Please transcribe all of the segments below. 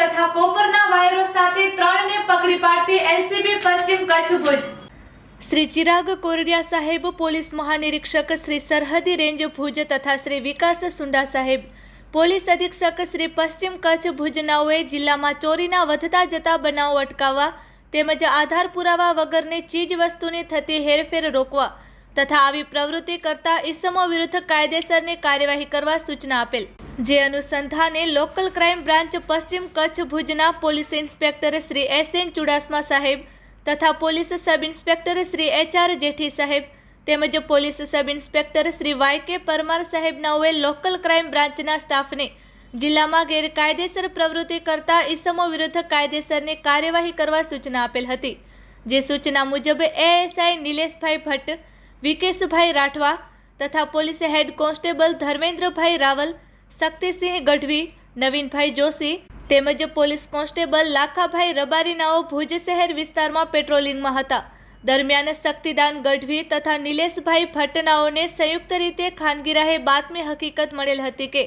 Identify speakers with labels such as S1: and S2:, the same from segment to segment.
S1: તથા કોપરના વાયરો સાથે ત્રણને પકડી પાડતી એલસીબી પશ્ચિમ કચ્છ ભુજ શ્રી ચિરાગ કોરડિયા સાહેબ, પોલીસ મહાનિરીક્ષક શ્રી સરહદી રેન્જ ભુજ તથા શ્રી વિકાસ સુંડા સાહેબ, પોલીસ અધિક્ષક શ્રી પશ્ચિમ કચ્છ ભુજનાઓએ જિલ્લામાં ચોરીના વધતા જતા બનાવો અટકાવવા તેમજ આધાર પુરાવા વગરની ચીજવસ્તુની થતી હેરફેર રોકવા તથા આવી પ્રવૃત્તિ કરતા ઇસમો વિરુદ્ધ કાયદેસરની કાર્યવાહી કરવા સૂચના આપેલ. જે અનુસંધાને લોકલ ક્રાઇમ બ્રાન્ચ પશ્ચિમ કચ્છ ભુજના police inspector Shri S N Chudasama સાહેબ તથા police sub inspector Shri H R Jethi સાહેબ તેમજ police sub inspector Shri Y K Parmar સાહેબનાઓએ local crime બ્રાન્ચના સ્ટાફને જિલ્લામાં ગેરકાયદેસર પ્રવૃત્તિ કરતા ઇસમો વિરુદ્ધ કાયદેસરની કાર્યવાહી કરવા સૂચના આપેલ હતી. જે સૂચના મુજબ એએસઆઈ નિલેશભાઈ ભટ્ટ વિકેશભાઈ રાઠવા તથા police head constable Dharmendrabhai Raval Shaktisinh Gadhvi, Navinbhai Joshi તેમજ પોલીસ કોન્સ્ટેબલ લાખાભાઈ રબારીનાઓ ભુજ શહેર વિસ્તારમાં પેટ્રોલિંગમાં હતા. દરમિયાન શક્તિદાન ગઢવી તથા નિલેશભાઈ ભટ્ટનાઓને સંયુક્ત રીતે ખાનગીરાહે બાતમી હકીકત મળેલ હતી કે,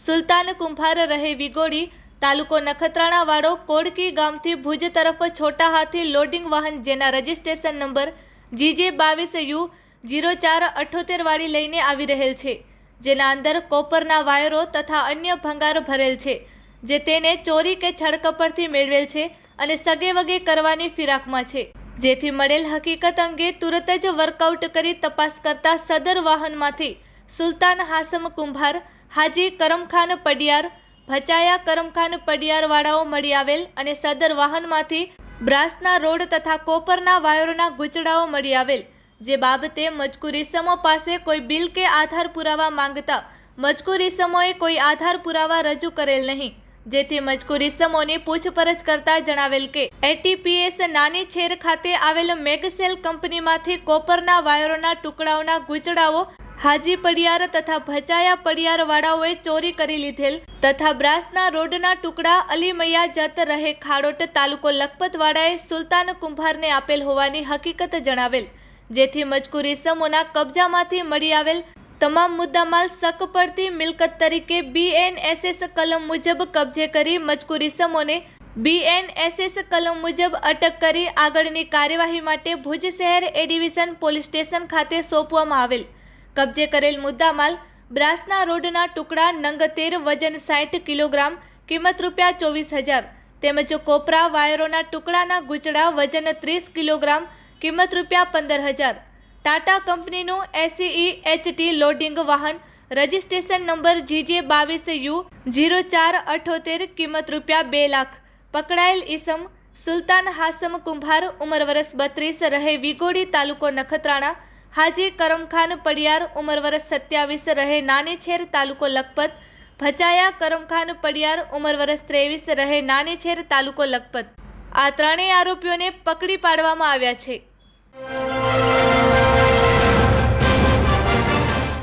S1: સુલતાન કુંભાર રહે વિગોડી, તાલુકો નખત્રાણાવાળો કોડકી ગામથી ભુજ તરફ છોટા હાથી લોડિંગ વાહન જેના રજિસ્ટ્રેશન નંબર જીજે બાવીસ યુ જીરો ચાર અઠ્ઠોતેર વાળી લઈને આવી રહેલ છે. જેના અંદર કોપરના વાયરો તથા અન્ય ભંગાર ભરેલ છે, જે તેને ચોરી કે છડકપરથી મેળવેલ છે અને સગે વગે કરવાની ફિરાકમાં છે. જેથી મળેલ હકીકત અંગે તુરત જ વર્કઆઉટ કરી તપાસ કરતા સદર વાહનમાંથી સુલતાન હાસમ કુંભાર, હાજી કરમખાન પડિયાર, ભચાયા કરમખાન પડિયારવાળાઓ મળી આવેલ અને સદર વાહનમાંથી બ્રાસના રોડ તથા કોપરના વાયરોના ગૂંચડાઓ મળી આવેલ. જે બાબતે મજકૂર ઇસમો પાસે કોઈ બિલ કે આધાર પુરાવા માંગતા મજકૂર ઇસમોએ કોઈ આધાર પુરાવા રજૂ કરેલ નહીં. જેથી મજકુરિસમોની પૂછપરછ કરતા જણાવેલ કે, એટીપીએસ નાની છેર ખાતે આવેલ મેગસેલ કંપનીમાંથી કોપરના વાયરોના ટુકડાઓના ગૂંચડાઓ, હાજી પડિયાર તથા ભચાયા પડિયારવાળાઓએ ચોરી કરી લીધેલ તથા બ્રાસના રોડના ટુકડા અલીમૈયા જત રહે ખાડોટ તાલુકો લખપતવાળાએ સુલતાન કુંભારને આપેલ હોવાની હકીકત જણાવેલ. જેથી મજકૂર ઇસમોના કબજામાંથી મળી આવેલ તમામ મુદ્દામાલ શક પડતી મિલકત તરીકે બીએનએસએસ કલમ મુજબ કબજે કરી મજકૂર ઇસમોને બીએનએસએસ કલમ મુજબ અટક કરી આગળની કાર્યવાહી માટે ભુજ શહેર એ પોલીસ સ્ટેશન ખાતે સોંપવામાં આવેલ. કબજે કરેલ મુદ્દામાલ બ્રાસના રોડના ટુકડા નંગ તેર વજન સાઠ કિલોગ્રામ, કિંમત રૂપિયા ચોવીસ હજાર, તેમજ કોપરા વાયરોના ટુકડાના ગૂંચડા વજન ત્રીસ કિલોગ્રામ કિંમત રૂપિયા પંદર હજાર. ટાટા કંપનીનું એસીઈ એચટી લોડિંગ વાહન રજિસ્ટ્રેશન નંબર જીજે બાવીસ યુ જીરો ચાર અઠોતેર કિંમત રૂપિયા બે લાખ. પકડાયેલ ઈસમ સુલતાન હાસમ કુંભાર ઉંમર વરસ બત્રીસ રહે વિગોડી તાલુકો નખત્રાણા. હાજી કરમખાન પડિયાર ઉંમર વરસ સત્યાવીસ રહે નાનીછેર તાલુકો લખપત. ભચાયા કરમખાન પડિયાર ઉંમર વરસ ત્રેવીસ રહે નાનીછેર તાલુકો લખપત. આ ત્રણેય આરોપીઓને પકડી પાડવામાં આવ્યા છે.